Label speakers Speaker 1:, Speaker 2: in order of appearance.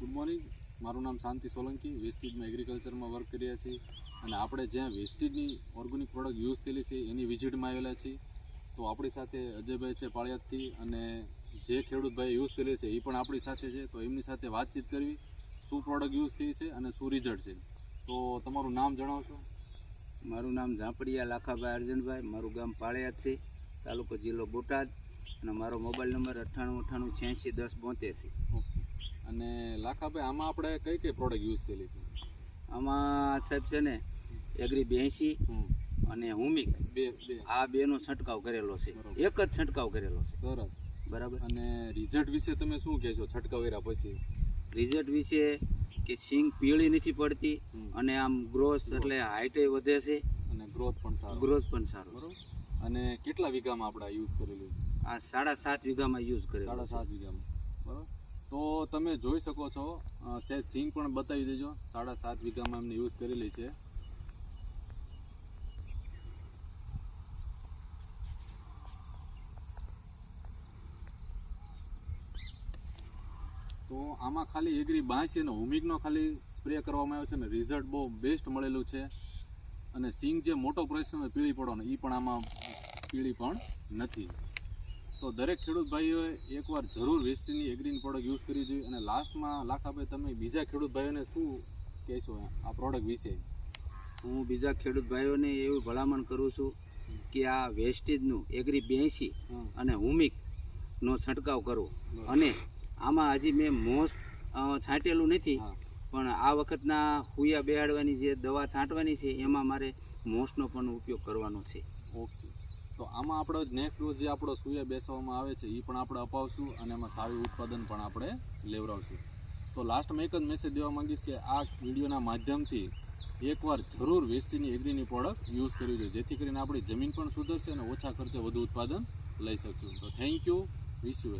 Speaker 1: Good morning મારું નામ શાંતિ Solanki. વેસ્ટીજમાં એગ્રીકલ્ચરમાં work કર્યા છીએ. અને આપણે જ્યાં વેસ્ટીજની ઓર્ગેનિક પ્રોડક્ટ યુઝ થયેલી છે એની વિઝિટમાં આવેલા છીએ. તો આપણી સાથે અજયભાઈ છે પાળિયાદથી અને જે ખેડૂતભાઈ યુઝ કર્યો છે એ પણ આપણી સાથે છે. તો એમની સાથે વાતચીત કરવી. શું પ્રોડક્ટ યુઝ થઈ છે અને શું રિઝલ્ટ છે? તો તમારું નામ જણાવશો
Speaker 2: મારું નામ ઝાંપડિયા લાખાભાઈ અર્જનભાઈ. મારું ગામ પાળિયાદ છે. તાલુકો જિલ્લો બોટાદ. અને મારો મોબાઈલ નંબર અઠ્ઠાણું અઠ્ઠાણું છ્યાસી દસ બોતેર છે.
Speaker 1: ઓકે. અને લાખાભાઈ આમાં આપણે કઈ કઈ પ્રોડક્ટ યુઝ થયેલી છે?
Speaker 2: આમાં સાહેબ છે ને એગ્રી
Speaker 1: બેસી
Speaker 2: અને હુમિક.
Speaker 1: બે બે.
Speaker 2: આ બેનો છંટકાવ કરેલો છે. એક જ છંટકાવ કરેલો છે.
Speaker 1: સરસ.
Speaker 2: બરાબર?
Speaker 1: અને રિઝલ્ટ વિશે તમે શું કહેશો? છંટકાવ કર્યા પછી?
Speaker 2: રિઝલ્ટ વિશે કે સિંગ પીળી નથી પડતી અને આમ ગ્રોથ એટલે હાઈટે વધે છે.
Speaker 1: અને ગ્રોથ પણ સારો.
Speaker 2: ગ્રોથ પણ સારો
Speaker 1: બરાબર. અને કેટલા વીઘામાં આપણે યુઝ કરેલું?
Speaker 2: આ સાડા સાત વીઘામાં યુઝ કરેલું
Speaker 1: સાડા સાત વીઘામાં. તમે જોઈ શકો છો સહેજ સિંગ પણ બતાવી દેજો. સાડા સાત વીઘામાં એમને યુઝ કરેલી છે. તો આમાં ખાલી એગ્રી બાંસી અને હુમિકનો ખાલી સ્પ્રે કરવામાં આવ્યો છે ને, રિઝલ્ટ બહુ બેસ્ટ મળેલું છે. અને સિંગ જે મોટો પ્રશ્ન પીળી પડવાનો એ પણ આમાં પીળી પણ નથી. તો દરેક ખેડૂત ભાઈઓએ એકવાર જરૂર વેસ્ટની એગ્રીની પ્રોડક્ટ યુઝ કરવી જોઈએ. અને લાસ્ટમાં લાખાભાઈ તમે બીજા ખેડૂત ભાઈઓને શું કહેશો આ પ્રોડક્ટ વિશે?
Speaker 2: હું બીજા ખેડૂત ભાઈઓને એવું ભલામણ કરું છું કે આ વેસ્ટેજનું એગ્રી બ્યાસી અને હુમિકનો છંટકાવ કરવો. અને આમાં હજી મેં મોસ છાંટેલું નથી પણ આ વખતના હુયા બેહાડવાની જે દવા છાંટવાની છે એમાં મારે મોસનો પણ ઉપયોગ કરવાનો છે.
Speaker 1: ઓકે. તો આમાં આપણો નેક્સ્ટ રોજ જે આપણો સૂર્ય બેસવામાં આવે છે એ પણ આપણે અપાવશું અને એમાં સારું ઉત્પાદન પણ આપણે લેવડાવશું. તો લાસ્ટમાં એક જ મેસેજ દેવા માંગીશ કે આ વિડીયોના માધ્યમથી એકવાર જરૂર વેસ્ટીની એગ્રીની પ્રોડક્ટ યુઝ કરવી જોઈએ, જેથી કરીને આપણી જમીન પણ સુધરશે અને ઓછા ખર્ચે વધુ ઉત્પાદન લઈ શકશું. તો થેન્ક યુ વિશ યુ